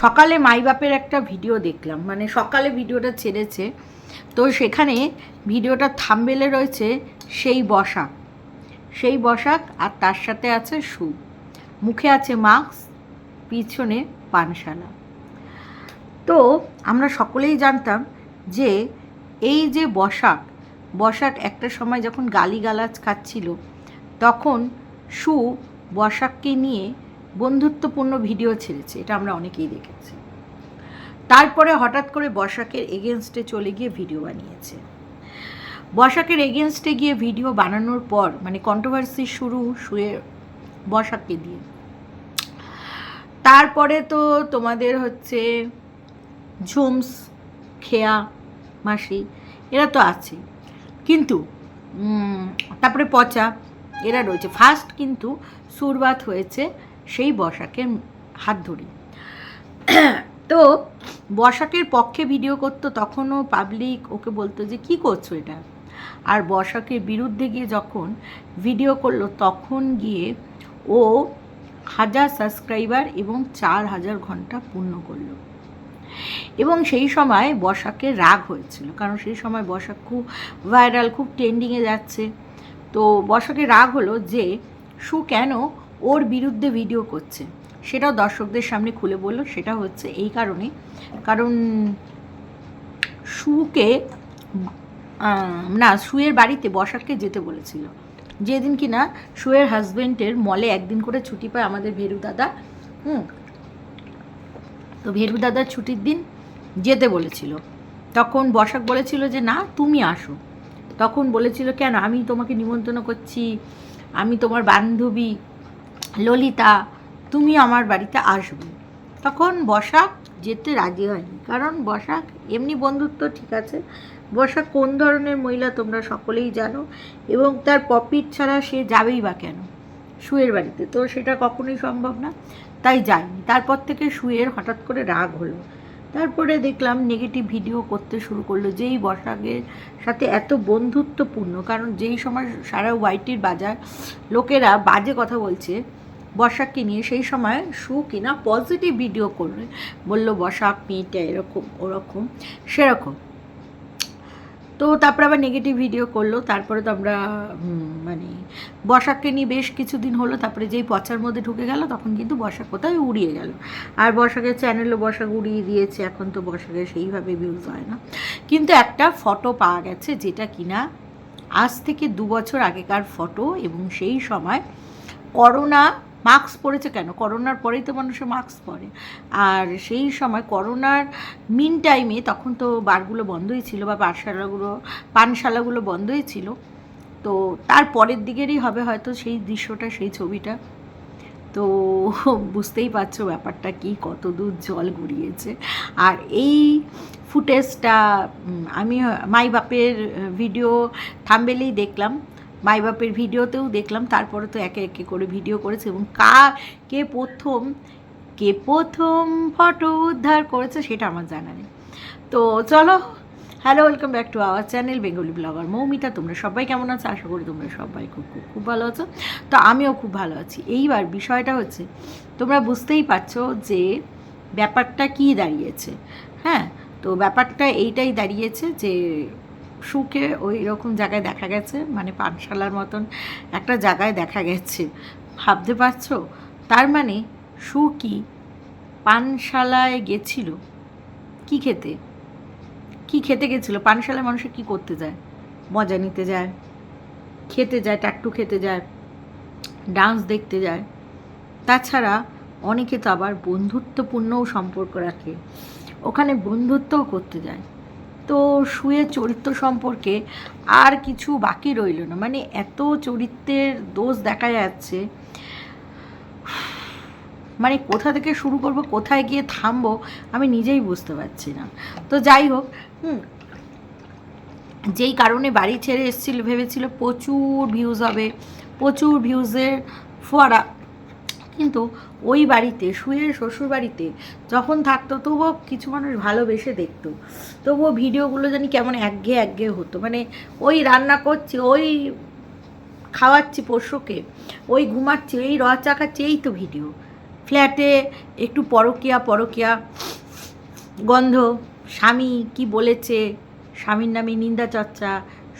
সকালে মাই বাপের একটা ভিডিও দেখলাম। মানে সকালে ভিডিওটা ছেড়েছে। তো সেখানে ভিডিওটা থাম্বেলে রয়েছে সেই বসাক। সেই বসাক আর তার সাথে আছে সু। মুখে আছে মাস্ক, পিছনে পানশালা। তো আমরা সকলেই জানতাম যে এই যে বসাক বসাক একটা সময় যখন গালিগালাজ খাচ্ছিল, তখন সু বসাককে নিয়ে বন্ধুত্বপূর্ণ ভিডিও ছেড়েছে, এটা আমরা অনেকেই দেখেছি। তারপরে হঠাৎ করে বসাকের এগেনস্টে চলে গিয়ে ভিডিও বানিয়েছে। বসাকের এগেনস্টে গিয়ে ভিডিও বানানোর পর মানে কন্ট্রোভার্সি শুরু, শুয়ে বসাককে দিয়ে। তারপরে তো তোমাদের হচ্ছে ঝুমস, খেয়া, মাসি, এরা তো আছে। কিন্তু তারপরে পচা, এরা রয়েছে। ফার্স্ট কিন্তু সুরবাত হয়েছে সেই বসাকের হাত ধরি। তো বসাকের পক্ষে ভিডিও করতো, তখনও পাবলিক ওকে বলতো যে, কি করছ এটা? আর বসাকের বিরুদ্ধে গিয়ে যখন ভিডিও করল, তখন গিয়ে ও হাজার সাবস্ক্রাইবার এবং চার হাজার ঘণ্টা পূর্ণ করল। এবং সেই সময় বসাকের রাগ হয়েছিল, কারণ সেই সময় বসাক খুব ভাইরাল খুব ট্রেন্ডিংয়ে যাচ্ছে। তো বসাকের রাগ হলো যে, সু কেন ওর বিরুদ্ধে ভিডিও করছে। সেটাও দর্শকদের সামনে খুলে বলল, সেটা হচ্ছে এই কারণে। কারণ সুকে না সুয়ের বাড়িতে বসাককে যেতে বলেছিল। যেদিন কি না সুয়ের হাজবেন্ডের মলে একদিন করে ছুটি পায় আমাদের ভেরু দাদা, হুম? তো ভেরু দাদার ছুটির দিন যেতে বলেছিল। তখন বসাক বলেছিল যে, না, তুমি আসো। তখন বলেছিল, কেন? আমি তোমাকে নিমন্ত্রণ করছি। আমি তোমার বান্ধবী। ললিতা, তুমি আমার বাড়িতে আসবে। তখন বসাক যেতে রাজি হয়নি। কারণ বসাক এমনি বন্ধুত্ব ঠিক আছে। বসাক কোন ধরনের মহিলা তোমরা সকলেই জানো এবং তার পপিট ছাড়া সে যাবেই বা কেন? শুয়ের বাড়িতে। তো সেটা কখনোই সম্ভব না। তাই যায়নি। তারপর থেকে শুয়ের হঠাৎ করে রাগ হলো। তারপরে দেখলাম নেগেটিভ ভিডিও করতে শুরু করল যেই বসাকের সাথে এত বন্ধুত্বপূর্ণ। কারণ যেই সময় সারা ওয়াইটির বাজার লোকেরা বাজে কথা বলছে বসাককে নিয়ে সেই সময় সু কিনা পজিটিভ ভিডিও করবে। বলল, বসাক মেয়েটা এরকম, ওরকম, সেরকম। তো তারপরে আবার নেগেটিভ ভিডিও করল। তারপরে তো আমরা মানে বসাককে নিয়ে বেশ কিছুদিন হলো, তারপরে যেই পচার মধ্যে ঢুকে গেল, তখন কিন্তু বসাক কোথায় উড়িয়ে গেল। আর বসাকের চ্যানেলও বসাক উড়িয়ে দিয়েছে, এখন তো বসাকের সেইভাবে ভিউজ হয় না। কিন্তু একটা ফটো পাওয়া গেছে, যেটা কিনা আজ থেকে দু বছর আগেকার ফটো এবং সেই সময় করোনা মাস্ক পরেছে কেন? করোনার পরেই তো মানুষে মাস্ক পরে। আর সেই সময় করোনার মিন টাইমে তখন তো বারগুলো বন্ধই ছিল বা পাঠশালাগুলো, পানশালাগুলো বন্ধই ছিল। তো তার পরের দিকেরই হবে হয়তো সেই দৃশ্যটা, সেই ছবিটা। তো বুঝতেই পারছ ব্যাপারটা কি, কত দূর জল গড়িয়েছে। আর এই ফুটেজটা আমি মাই বাপের ভিডিও থাম্বেলেই দেখলাম। মাই বাপের ভিডিওতেও দেখলাম, তারপরে তো একে একে করে ভিডিও করেছে এবং কা কে প্রথম কে প্রথম ফটো উদ্ধার করেছে সেটা আমার জানা নেই। তো চলো hello welcome back to our channel Bengali blogger Moumita. তোমরা সবাই কেমন আছো? আশা করি তোমরা সবাই খুব খুব খুব ভালো আছো। তো আমিও খুব ভালো আছি। এইবার বিষয়টা হচ্ছে, তোমরা বুঝতেই পারছ যে ব্যাপারটা কি দাঁড়িয়েছে। হ্যাঁ তো ব্যাপারটা এইটাই দাঁড়িয়েছে যে সুকে ওই রকম জায়গায় দেখা গেছে মানে পানশালার মতন একটা জায়গায় দেখা গেছে। ভাবতে পারছ? তার মানে সু কি পানশালায় গেছিল? কি খেতে? কি খেতে গেছিল? পানশালায় মানুষে কি করতে যায়? মজা নিতে যায়, খেতে যায় টাট্টু খেতে যায়, ডান্স দেখতে যায়। তাছাড়া অনেকে তো আবার বন্ধুত্বপূর্ণও সম্পর্ক রাখে। ওখানে বন্ধুত্বও করতে যায়। তো শুয়ে চরিত্র সম্পর্কে আর কিছু বাকি রইল না। মানে এত চরিত্রের দোষ দেখা যাচ্ছে। মানে কোথা থেকে শুরু করব, কোথায় গিয়ে থামবো, আমি নিজেই বুঝতে পারছি না। তো যাই হোক, হুম, যেই কারণে বাড়ি ছেড়ে এসেছিল, ভেবেছিল প্রচুর ভিউজ হবে, প্রচুর ভিউজের ফোয়ারা কিন্তু ওই বাড়িতে শুয়ের শ্বশুর বাড়িতে যখন থাকতো, তবুও কিছু মানুষ ভালোবেসে দেখতো। তবুও ভিডিওগুলো জানি কেমন একঘেয়ে একঘেয়ে হতো। মানে ওই রান্না করছি, ওই খাওয়াচ্ছি পোষ্যকে, ওই ঘুমাচ্ছি, এই র চাকাচ্ছি এই তো ভিডিও। ফ্ল্যাটে একটু পরকিয়া পরকিয়া, গন্ধ, স্বামী কি বলেছে, স্বামীর নামে নিন্দা চর্চা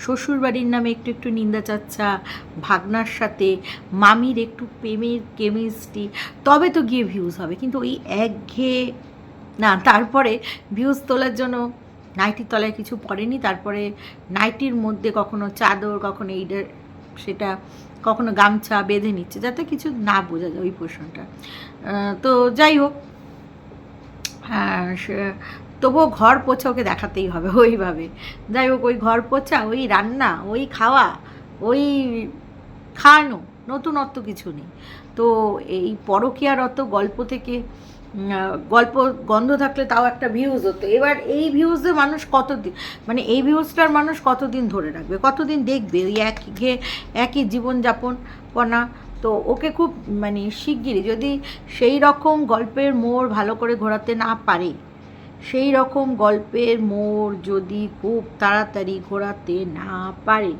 শ্বশুরবাড়ির নামে একটু একটু নিন্দা চর্চা ভাগনার সাথে, মামির একটু প্রেমের কেমিস্ট্রি তবে তো গিয়ে ভিউজ হবে। কিন্তু ওই একঘেয়ে, না, তারপরে ভিউজ তোলার জন্য নাইটির তলায় কিছু পড়েনি, তারপরে নাইটির মধ্যে কখনো চাদর, কখনো এইটা সেটা, কখনো গামছা বেঁধে নিচ্ছে, যাতে কিছু না বোঝা যায় ওই পোর্শনটা তো যাই হোক তবুও ঘর পোছা ওকে দেখাতেই হবে, ওইভাবে। যাই হোক, ওই ঘর পোছা ওই রান্না, ওই খাওয়া, ওই খাওয়ানো, নতুনত্ব কিছু নেই। তো এই পরকীয়ারত গল্প থেকে গল্প গন্ধ থাকলে তাও একটা ভিউজ হতো। এবার এই ভিউজে মানুষ কতদিন মানে এই ভিউজটার মানুষ কতদিন ধরে রাখবে? কতদিন দেখবে? ওই এক ঘে, একই জীবনযাপন পনা তো ওকে খুব মানে শিগগিরই, যদি সেই রকম গল্পের মোড় ভালো করে ঘোরাতে না পারে সেই রকম গল্পের মোড় যদি খুব তাড়াতাড়ি ঘোরাতে না পারে,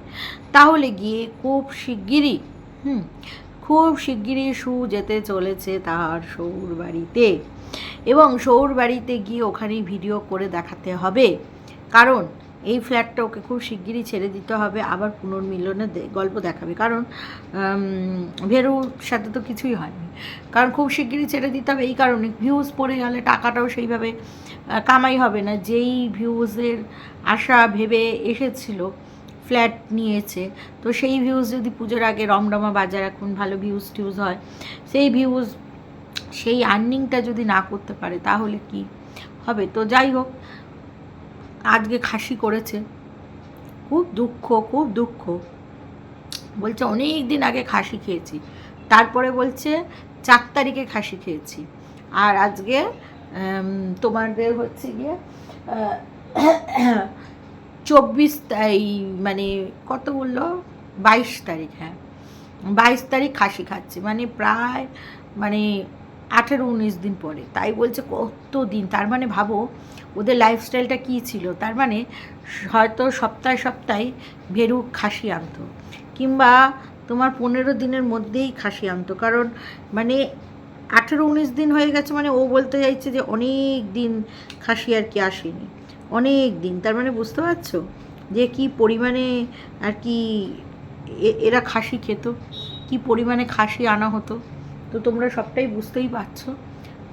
তাহলে গিয়ে খুব শিগগিরই, হুম, খুব শিগগিরই সু যেতে চলেছে তার সৌর বাড়িতে এবং সৌর বাড়িতে গিয়ে ওখানেই ভিডিও করে দেখাতে হবে। কারণ এই ফ্ল্যাটটা ওকে খুব শিগগিরই ছেড়ে দিতে হবে, আবার পুনর্মিলনের দে- গল্প দেখাবে। কারণ ভেরুর সাথে তো কিছুই হয়নি। কারণ খুব শিগগিরই ছেড়ে দিতে হবে, এই কারণে ভিউজ পড়ে গেলে টাকাটাও সেইভাবে কামাই হবে না। যেই ভিউজের আশা ভেবে এসেছিল ফ্ল্যাট নিয়েছে, তো সেই ভিউজ যদি পুজোর আগে রমরমা বাজার এখন ভালো ভিউজ টিউজ হয়, সেই ভিউজ সেই আর্নিংটা যদি না করতে পারে, তাহলে কি হবে? তো যাই হোক আজকে খাসি করেছে। খুব দুঃখ খুব দুঃখ। বলছে অনেক দিন আগে খাসি খেয়েছি। তারপরে বলছে, চার তারিখে খাসি খেয়েছি। আর আজকে তোমাদের হচ্ছে গিয়ে চব্বিশ তাই মানে কত বলল? বাইশ তারিখ হ্যাঁ। বাইশ তারিখ খাসি খাচ্ছে। মানে প্রায় মানে আঠেরো উনিশ দিন পরে। তাই বলছে, কত দিন? তার মানে ভাবো, ওদের লাইফস্টাইলটা কী ছিল? তার মানে হয়তো সপ্তাহে সপ্তাহে ভেরু খাসি আনতো, কিংবা তোমার পনেরো দিনের মধ্যেই খাসি আনতো। কারণ মানে আঠেরো উনিশ দিন হয়ে গেছে মানে ও বলতে চাইছে যে অনেক দিন খাসি আর কি আসেনি। অনেক দিন। তার মানে বুঝতে পারছ যে কি পরিমাণে আর কি এরা খাসি খেত? কি পরিমাণে খাসি আনা হতো? তো তোমরা সবটাই বুঝতেই পারছ।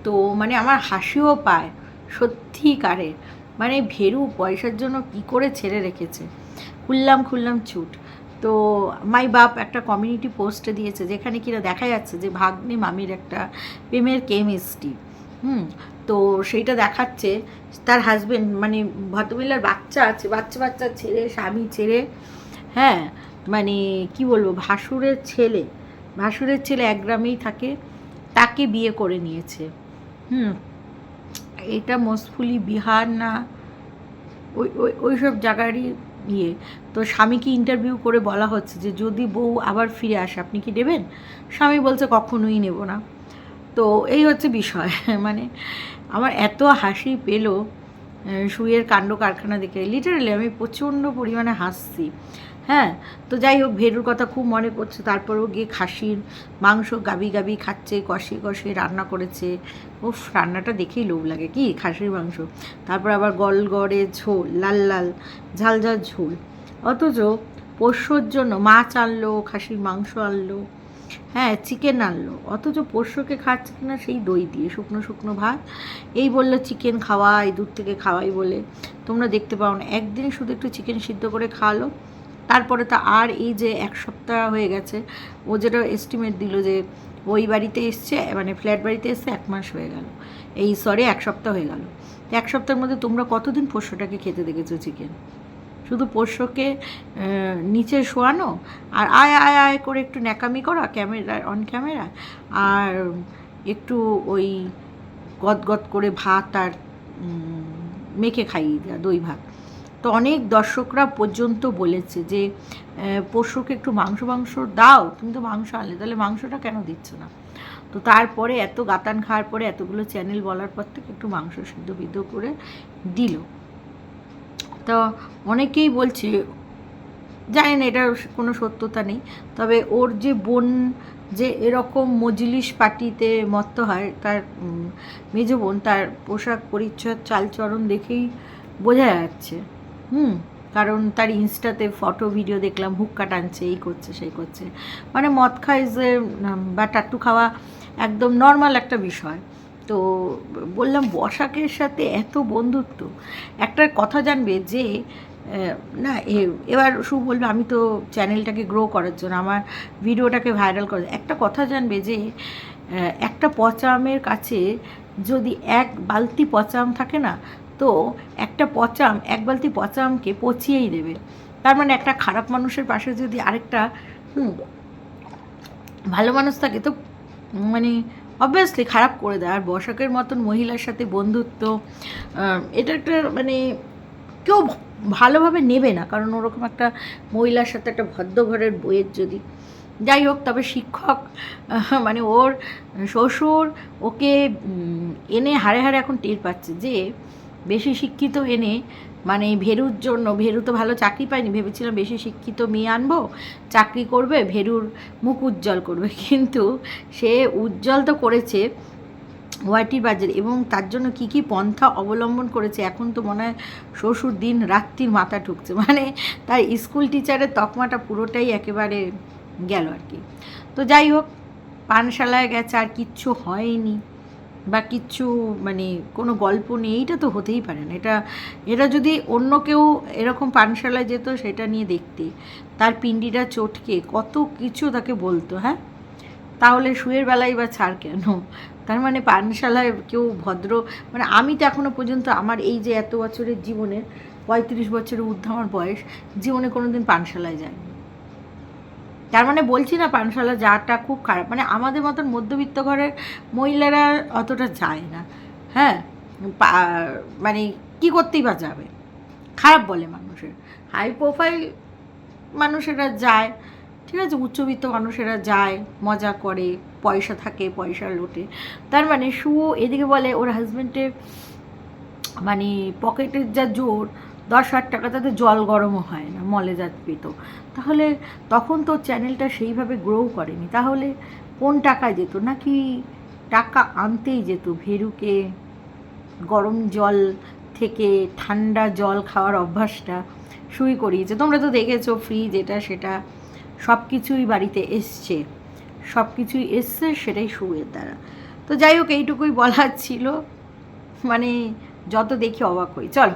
তো মানে আমার হাসিও পায় সত্যিকারে মানে ভেরু পয়সার জন্য কি করে ছেড়ে রেখেছে? খুললাম খুললাম ছুট তো মাই বাপ একটা কমিউনিটি পোস্টে দিয়েছে, যেখানে কিনা দেখা যাচ্ছে যে ভাগ্নে মামির একটা প্রেমের কেমিস্ট্রি হুম, তো সেইটা দেখাচ্ছে। তার হাজবেন্ড মানে ভদ্রমহিলার বাচ্চা আছে, বাচ্চা বাচ্চা ছেড়ে, স্বামী ছেড়ে হ্যাঁ মানে কি বলব, ভাসুরের ছেলে। ভাসুরের ছেলে এক গ্রামেই থাকে, তাকে বিয়ে করে নিয়েছে। হুম, এটা মোস্টফুলি বিহার না? ওই ওই সব জায়গারই ইয়ে। তো স্বামীকে ইন্টারভিউ করে বলা হচ্ছে যে, যদি বউ আবার ফিরে আসে, আপনি কি নেবেন স্বামী বলছে, কখনোই নেব না। তো এই হচ্ছে বিষয়। মানে আমার এত হাসি পেল শুয়ের কাণ্ড কারখানা দেখে। লিটারালি আমি প্রচণ্ড পরিমাণে হাসছি। হ্যাঁ তো যাই হোক, ভেরুর কথা খুব মনে পড়ছে। তারপরেও গিয়ে খাসির মাংস গাবি গাবি খাচ্ছে, কষে কষে রান্না করেছে। উফ, রান্নাটা দেখেই লোভ লাগে কি খাসির মাংস। তারপর আবার গলগড়ে ঝোল, লাল লাল, ঝাল ঝাল ঝোল। অথচ পোষ্যর জন্য মাছ আনলো, খাসির মাংস আনলো হ্যাঁ চিকেন আনলো। অথচ পোষ্যকে খাচ্ছে কিনা সেই দই দিয়ে, শুকনো শুকনো ভাত। এই বলল, চিকেন খাওয়াই দূর থেকে খাওয়াই বলে। তোমরা দেখতে পাও না, একদিন শুধু একটু চিকেন সিদ্ধ করে খাওয়ালো। তারপরে তো আর এই যে এক সপ্তাহ হয়ে গেছে, ও যেটা এস্টিমেট দিল যে ওই বাড়িতে এসছে মানে ফ্ল্যাট বাড়িতে এসছে, এক মাস হয়ে গেল। এই সরে এক সপ্তাহ হয়ে গেল। এক সপ্তাহের মধ্যে তোমরা কতদিন পোষ্যটাকে খেতে দেখেছ চিকেন শুধু পোষ্যকে নিচে শোয়ানো আর আয় আয় আয় করে একটু ন্যাকামি করা ক্যামেরা অন ক্যামেরা আর একটু ওই গদগদ করে ভাত আর মেখে খাইয়ে দেওয়া, দই ভাত। তো অনেক দর্শকরা পর্যন্ত বলেছে যে পশুকে একটু মাংস মাংস দাও। তুমি তো মাংস আনলে, তাহলে মাংসটা কেন দিচ্ছ না? তো তারপরে এত গাতান খাওয়ার পরে এতগুলো চ্যানেল বলার পর থেকে একটু মাংস সিদ্ধ বিদ্ধ করে দিল। তো অনেকেই বলছে, জানি না এটার কোনো সত্যতা নেই, তবে ওর যে বোন, যে এরকম মজলিস পার্টিতে মত্ত হয়, তার মেজ বোন, তার পোশাক পরিচ্ছদ, চালচরণ দেখেই বোঝা যাচ্ছে। হুম, কারণ তার ইনস্টাতে ফটো ভিডিও দেখলাম, হুক্কা টানছে, এই করছে, সেই করছে। মানে মদ খায় যে বা টাট্টু খাওয়া একদম নর্মাল একটা বিষয়। তো বললাম, বসাকের সাথে এত বন্ধুত্ব। একটা কথা জানবে যে না এবার শু বলবে, আমি তো চ্যানেলটাকে গ্রো করার জন্য, আমার ভিডিওটাকে ভাইরাল করার একটা কথা জানবে যে একটা পচামের কাছে যদি এক বালতি পচাম থাকে না তো একটা পচাম, এক বালতি পচামকে পচিয়েই দেবে। তার মানে একটা খারাপ মানুষের পাশে যদি আরেকটা ভালো মানুষ থাকে তো মানে অবভিয়াসলি খারাপ করে দেয়। আর বসাকের মতন মহিলার সাথে বন্ধুত্ব এটা একটা মানে কেউ ভালোভাবে নেবে না। কারণ ওরকম একটা মহিলার সাথে একটা ভদ্র ঘরের বইয়ের যদি, যাই হোক, তবে শিক্ষক মানে ওর শ্বশুর ওকে এনে হাড়ে হাড়ে এখন টের পাচ্ছে যে বেশি শিক্ষিত এনে মানে ভেরুর জন্য, ভেরু তো ভালো চাকরি পায়নি, ভেবেছিলাম বেশি শিক্ষিত মেয়ে আনব, চাকরি করবে, ভেরুর মুখ উজ্জ্বল করবে। কিন্তু সে উজ্জ্বল তো করেছে ওয়াইটির বাজারে এবং তার জন্য কি কি পন্থা অবলম্বন করেছে, এখন তো মনে হয় শ্বশুর দিন রাত্রির মাথা ঠুকছে মানে তার স্কুল টিচারের তকমাটা পুরোটাই একেবারে গেল আর কি। তো যাই হোক, পানশালায় গেছে, আর কিচ্ছু হয়নি। বা কিচ্ছু মানে কোনো গল্প নেই এইটা তো হতেই পারে না। এটা এটা যদি অন্য কেউ এরকম পানশালায় যেত, সেটা নিয়ে দেখতে। তার পিন্ডিটা চটকে, কত কিছু তাকে বলতো হ্যাঁ? তাহলে শুয়ের বেলায় বা ছাড় কেন? তার মানে পানশালায় কেউ ভদ্র মানে আমি তো এখনও পর্যন্ত আমার এই যে এত বছরের জীবনের, পঁয়ত্রিশ বছরের ঊর্ধ্ব আমার বয়স, জীবনে কোনো দিন পানশালায় যায়নি তার মানে বলছি না পানশালা যাওয়াটা খুব খারাপ। মানে আমাদের মতন মধ্যবিত্ত ঘরের মহিলারা অতটা যায় না। হ্যাঁ? মানে কি করতেই বা যাবে? খারাপ বলে মানুষের। হাই প্রোফাইল মানুষেরা যায়, ঠিক আছে? উচ্চবিত্ত মানুষেরা যায়, মজা করে, পয়সা থাকে, পয়সা লোটে। তার মানে শুও এদিকে বলে ওর হাজব্যান্ডের মানে পকেটের যা জোর দশ হাজার টাকা তাতে জল গরমও হয় না, মলে যা পেত তাহলে তখন তো চ্যানেলটা সেইভাবে গ্রো করেনি। তাহলে কোন টাকায় যেত? নাকি টাকা আনতেই যেত ভেরুকে? গরম জল থেকে ঠান্ডা জল খাওয়ার অভ্যাসটা শুই করিয়েছে। তোমরা তো দেখেছ ফ্রিজ এটা, সেটা সব কিছুই বাড়িতে এসছে। সব কিছুই এসছে, সেটাই শুয়ের দ্বারা তো যাই হোক, এইটুকুই বলার ছিল। মানে যত দেখি অবাক হই। চলো।